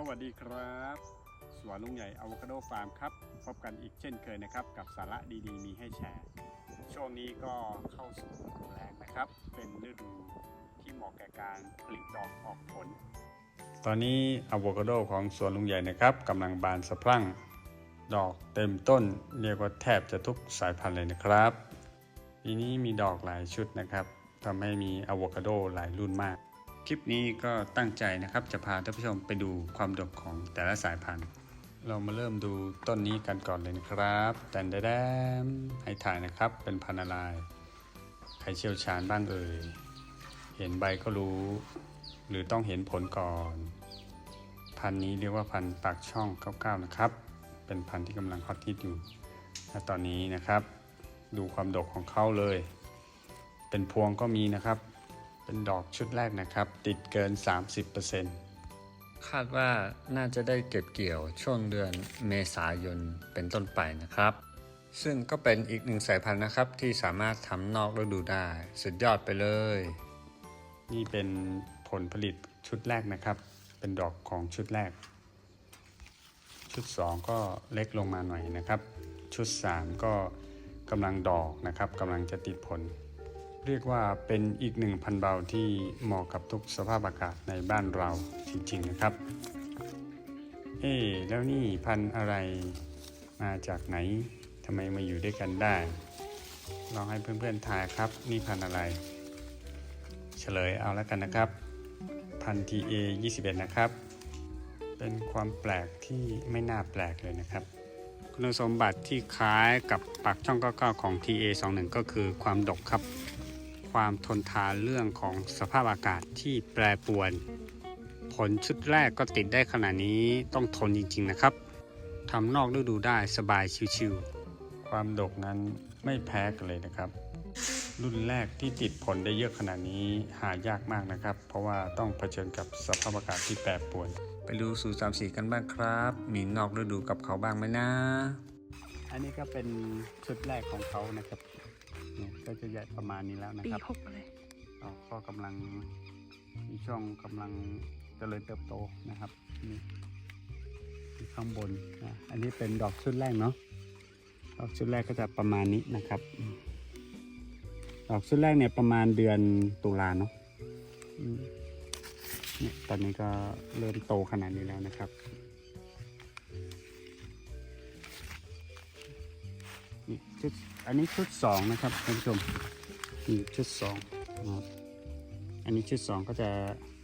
สวัสดีครับ สวนลุงใหญ่อะโวคาโดฟาร์มครับ พบกันอีกเช่นเคยนะครับ กับสาระดีๆ มีให้แชร์ ช่วงนี้ก็เข้าสู่ฤดูแล้งนะครับ เป็นฤดูที่เหมาะแก่การผลิดอกออกผล ตอนนี้อะโวคาโดของสวนลุงใหญ่นะครับกำลังบานสะพรั่ง ดอกเต็มต้น เรียกว่าแทบจะทุกสายพันธุ์เลยนะครับปีนี้มีดอกหลายชุดนะครับทำให้มีอะโวคาโดหลายรุ่นมาก คลิปนี้ก็ตั้งใจนะครับจะพาท่านผู้ชมไปดูความดกของแต่ละสายพันธุ์ เรามาเริ่มดูต้นนี้กันก่อนเลยนะครับแตนแดมให้ถ่ายนะครับเป็นพันธุ์อะไรใครเชี่ยวชาญบ้างเอ่ยเห็นใบก็รู้ หรือต้องเห็นผลก่อน พันธุ์นี้เรียกว่าพันธุ์ปากช่อง99นะครับเป็นพันธุ์ที่กำลังฮอตฮิตอยู่ณตอนนี้นะครับ ดูความดกของเขาเลย เป็นพวงก็มีนะครับ เป็นดอกชุดแรกนะครับ ติดเกิน 30%คาดว่าน่าจะได้เก็บเกี่ยวช่วงเดือนเมษายนเป็นต้นไปนะครับ ซึ่งก็เป็นอีกหนึ่งสายพันธุ์นะครับที่สามารถทำนอกฤดูได้สุดยอดไปเลย นี่เป็นผลผลิตชุดแรกนะครับ เป็นดอกของชุดแรก ชุด 2 ก็เล็กลงมาหน่อยนะครับ ชุด 3 ก็กำลังดอกนะครับกำลังจะติดผล เรียกว่าเป็นอีกหนึ่งพันเบาที่เหมาะกับทุกสภาพอากาศในบ้านเราจริงๆนะครับ เอ๊แล้วนี่พันอะไรมาจากไหนทำไมมาอยู่ด้วยกันได้ ลองให้เพื่อนๆทายครับ นี่พันอะไร เฉลยเอาแล้วกันนะครับ พันธุ์ TA 21 นะครับ เป็นความแปลกที่ไม่น่าแปลกเลยนะครับคุณสมบัติที่คล้ายกับปากช่อง99ของ TA 21 ก็คือความดกครับ ความทนทานเรื่องของสภาพอากาศที่แปรปรวน ผลชุดแรกก็ติดได้ขนาดนี้ต้องทนจริงๆนะครับทำนอกฤดูได้สบายชิวๆความดกนั้นไม่แพ้กันเลยนะครับ รุ่นแรกที่ติดผลได้เยอะขนาดนี้หายากมากนะครับ เพราะว่าต้องเผชิญกับสภาพอากาศที่แปรปรวน ไปดูสูสามสีกันบ้างครับ มีนอกฤดูกับเขาบ้างไหมนะ อันนี้ก็เป็นชุดแรกของเขานะครับ เนี่ยก็จะใหญ่ประมาณนี้แล้วนะปีครับหกเลยเราก็กำลังมีช่วงกำลังเจริญเติบโตนะครับนี่ที่ข้างบนนะอันนี้เป็นดอกชุดแรกเนาะดอกชุดแรกก็จะประมาณนี้นะครับอืมดอกชุดแรกเนี่ยประมาณเดือนตุลาเนาะอืมเนี่ยตอนนี้ก็เริ่มโตขนาดนี้แล้วนะครับ นี่ชุด อันนี้ชุดสองนะครับท่านผู้ชมนี่ชุดสองนะครับอันนี้ชุดสองก็จะ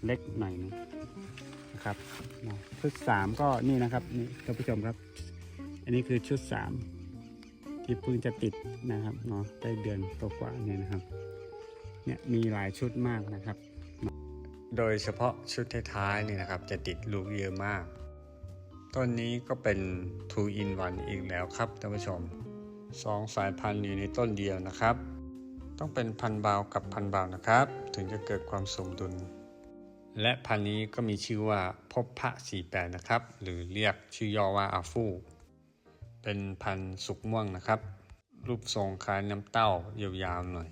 เล็กหน่อยนึงนะครับชุดสามก็นี่นะครับนี่ท่านผู้ชมครับ อันนี้คือชุดสามที่เพิ่งจะติดนะครับเนาะได้เดือนกว่าๆเนี่ยนะครับเนี่ยมีหลายชุดมากนะครับ โดยเฉพาะชุดท้ายๆนี่นะครับ จะติดลูกเยอะมากต้นนี้ก็เป็น two in one อีกแล้วครับท่านผู้ชม สองสายพันธุ์อยู่ในต้นเดียวนะครับ ต้องเป็นพันธุ์เบากับพันธุ์เบานะครับ ถึงจะเกิดความสมดุล และพันธุ์นี้ก็มีชื่อว่าพบพระ48นะครับ หรือเรียกชื่อย่อว่าอาฟูเป็นพันธุ์สุกม่วงนะครับ รูปทรงคล้ายน้ำเต้ายาวๆหน่อย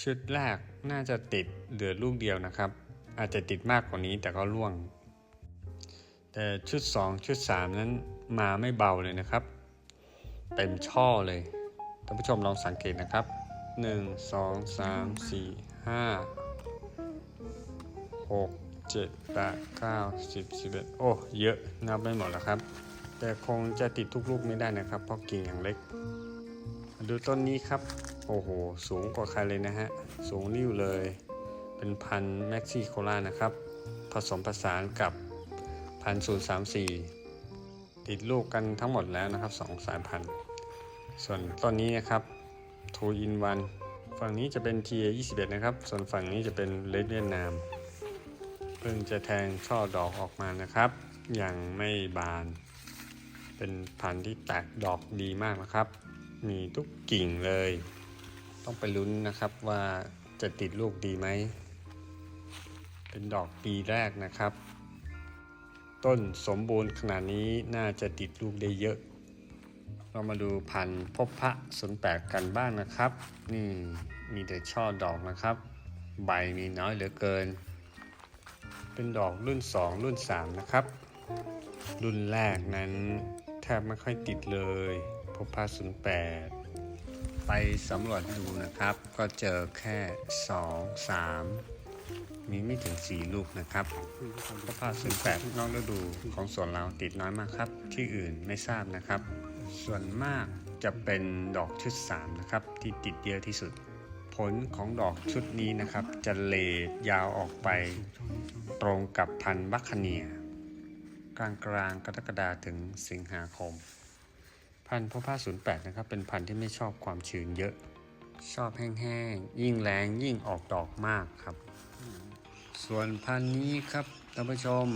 ชุดแรกน่าจะติดเหลือลูกเดียวนะครับ อาจจะติดมากกว่านี้แต่ก็ร่วง แต่ชุด 2 ชุด 3 นั้นมาไม่เบาเลยนะครับ เต็มช่อเลยท่านผู้ชมลองสังเกตนะครับ 1 2 3 4 5 6 7 8 9 10 11 โอ้เยอะนับไม่หมดแล้วครับ แต่คงจะติดทุกลูกไม่ได้นะครับ เพราะกิ่งอย่างเล็ก ดูต้นนี้ครับ โอ้โห สูงกว่าใครเลยนะฮะ สูงริ้วเลย เป็นพันแม็กซี่โคลานะครับ ผสมผสานกับพันธุ์034 ติดลูกกันทั้งหมดแล้วนะครับสองสายพันธุ์ ส่วนต้นนี้นะครับ2 in 1ฝั่งนี้จะเป็น TA 21นะครับ ส่วนฝั่งนี้จะเป็นเลดเวียดนาม เพิ่งจะแทงช่อดอกออกมานะครับ ยังไม่บาน เป็นพันธุ์ที่แตกดอกดีมากนะครับ มีทุกกิ่งเลย ต้องไปลุ้นนะครับว่าจะติดลูกดีไหม เป็นดอกปีแรกนะครับ ต้นสมบูรณ์ขนาดนี้น่าจะติดลูกได้เยอะ เรามาดูพันธุ์พบพระสนแปดกันบ้างนะครับ นี่มีแต่ช่อดอกนะครับ ใบมีน้อยเหลือเกิน เป็นดอกรุ่น 2 รุ่น 3 นะครับ รุ่นแรกนั้นแทบไม่ค่อยติดเลยพบพาศูนย์แปดไปสำรวจดูนะครับ ก็เจอแค่ 2 3 มีไม่ถึง 4 ลูกนะครับพบพาศูนย์แปดนอกฤดูของสวนเราติดน้อยมากครับ ที่อื่นไม่ทราบนะครับ ส่วนมากจะเป็นดอกชุด 3 นะครับ ที่ติดเยอะที่สุด ผลของดอกชุดนี้นะครับ จะเลดยาวออกไปตรงกับพันธุ์บัคคเนีย กลางกลางกรกฎาถึงสิงหาคม พันธุ์พ่อผ้าศูนย์แปดนะครับ เป็นพันธุ์ที่ไม่ชอบความชื้นเยอะ ชอบแห้งๆ ยิ่งแรงยิ่งออกดอกมากครับ ส่วนพันธุ์นี้ครับท่านผู้ชม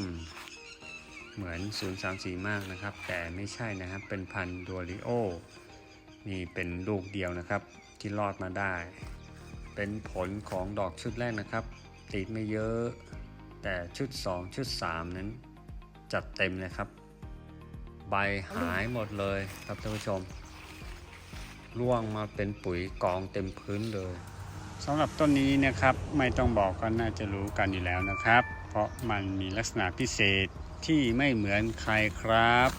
เหมือน 034 มากนะครับ แต่ไม่ใช่นะครับเป็นพันธุ์ดัวริโอนี่เป็นลูกเดียวนะครับที่รอดมาได้ เป็นผลของดอกชุดแรกนะครับ ติดไม่เยอะ แต่ชุด 2 ชุด 3 นั้น จัดเต็มเลยครับ ใบหายหมดเลยครับท่านผู้ชม ร่วงมาเป็นปุ๋ยกองเต็มพื้นเลย สำหรับต้นนี้นะครับไม่ต้องบอกก็น่าจะรู้กันอยู่แล้วนะครับ เพราะมันมีลักษณะพิเศษที่ไม่เหมือนใครครับ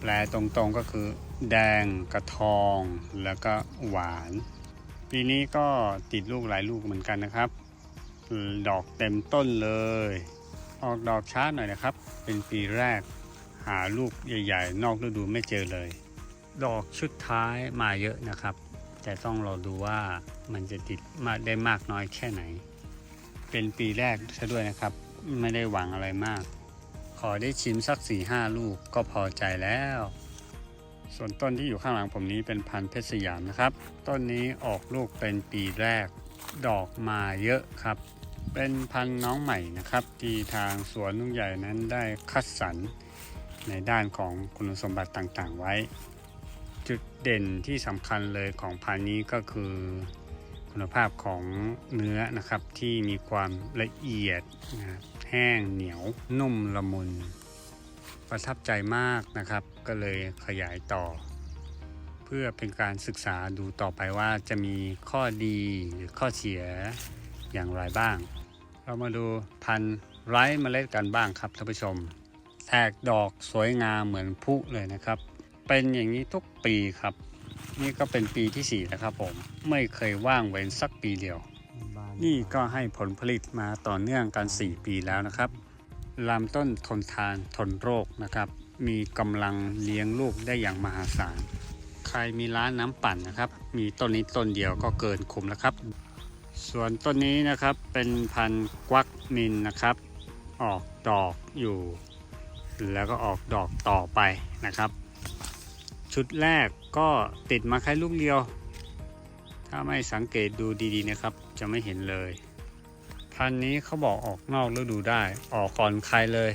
แปลตรงๆก็คือ แดงกระทองแล้วก็หวาน ปีนี้ก็ติดลูกหลายลูกเหมือนกันนะครับ ดอกเต็มต้นเลย ออกดอกช้าหน่อยนะครับ เป็นปีแรกหาลูกใหญ่ ๆ นอกฤดูไม่เจอเลย ดอกชุดท้ายมาเยอะนะครับ แต่ต้องรอดูว่ามันจะติดมาได้มากน้อยแค่ไหน เป็นปีแรกซะด้วยนะครับ ไม่ได้หวังอะไรมาก ขอได้ชิมสัก4ี่ห้าลูกก็พอใจแล้ว ส่วนต้นที่อยู่ข้างหลังผมนี้เป็นพันธุ์เพชรสยามนะครับ ต้นนี้ออกลูกเป็นปีแรก ดอกมาเยอะครับ เป็นพันธุ์น้องใหม่นะครับ ที่ทางสวนลุงใหญ่นั้นได้คัดสรรในด้านของคุณสมบัติต่างๆไว้ จุดเด่นที่สำคัญเลยของพันนี้ก็คือ คุณภาพของเนื้อนะครับที่มีความละเอียดนะแห้งเหนียวนุ่มละมุน ประทับใจมากนะครับ ก็เลยขยายต่อ เพื่อเป็นการศึกษาดูต่อไปว่าจะมีข้อดีหรือข้อเสียอย่างไรบ้าง เรามาดูพันธุ์ไร้เมล็ดกันบ้างครับท่านผู้ชม แตกดอกสวยงามเหมือนพุเลยนะครับ เป็นอย่างนี้ทุกปีครับ นี่ก็เป็นปีที่4แล้วครับผมไม่เคยว่างเว้นสักปีเดียว นี่ก็ให้ผลผลิตมาต่อเนื่องกัน 4 ปีแล้วนะครับลำต้นทนทานทนโรคนะครับ มีกำลังเลี้ยงลูกได้อย่างมหาศาล ใครมีร้านน้ำปั่นนะครับ มีต้นนี้ต้นเดียวก็เกินคุ้มแล้วครับ ส่วนต้นนี้นะครับเป็นพันธุ์กวักมินนะครับ ออกดอกอยู่ แล้วก็ออกดอกต่อไปนะครับ ชุดแรกก็ติดมาแค่ลูกเดียว ถ้าไม่สังเกตดูดีๆนะครับ จะไม่เห็นเลย พันนี้เขาบอกออกนอกฤดูได้ ออกก่อนใครเลย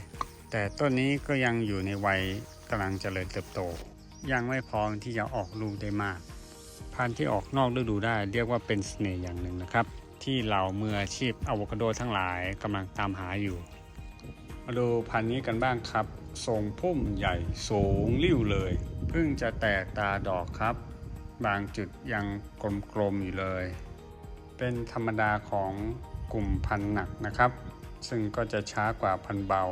แต่ต้นนี้ก็ยังอยู่ในวัยกำลังเจริญเติบโต ยังไม่พร้อมที่จะออกลูกได้มาก พันธุ์ที่ออกนอกฤดูได้ เรียกว่าเป็นเสน่ห์อย่างหนึ่งนะครับ ที่เหล่ามืออาชีพอะโวคาโดทั้งหลายกำลังตามหาอยู่ มาดูพันธุ์นี้กันบ้างครับทรงพุ่มใหญ่สูงริ้วเลย เพิ่งจะแตกตาดอกครับ บางจุดยังกลมๆอยู่เลย เป็นธรรมดาของกลุ่มพันธุ์หนักนะครับ ซึ่งก็จะช้ากว่าพันธุ์เบา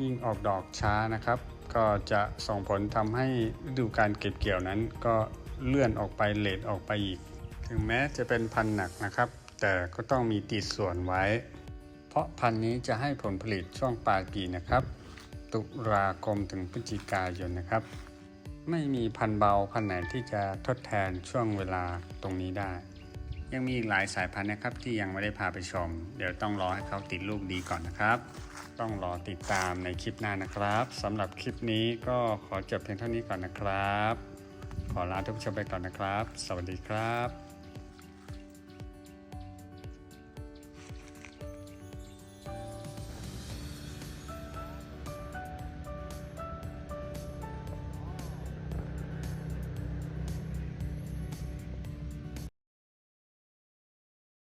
ยิ่งออกดอกช้านะครับ ก็จะส่งผลทำให้ฤดูการเก็บเกี่ยวนั้น ก็เลื่อนออกไปเลทออกไปอีก ถึงแม้จะเป็นพันธุ์หนักนะครับ แต่ก็ต้องมีติดส่วนไว้ เพราะพันธุ์นี้จะให้ผลผลิตช่วงปลายปีนะครับ ตุลาคมถึงพฤศจิกายนนะครับ ไม่มีพันธุ์เบาพันธุ์ไหนที่จะทดแทนช่วงเวลาตรงนี้ได้ ยังมีอีกหลายสายพันธุ์นะครับที่ยังไม่ได้พาไปชม เดี๋ยวต้องรอให้เขาติดลูกดีก่อนนะครับ ต้องรอติดตามในคลิปหน้านะครับสำหรับคลิปนี้ก็ขอจบเพียงเท่านี้ก่อนนะครับ ขอลาทุกผู้ชมไปก่อนนะครับ สวัสดีครับ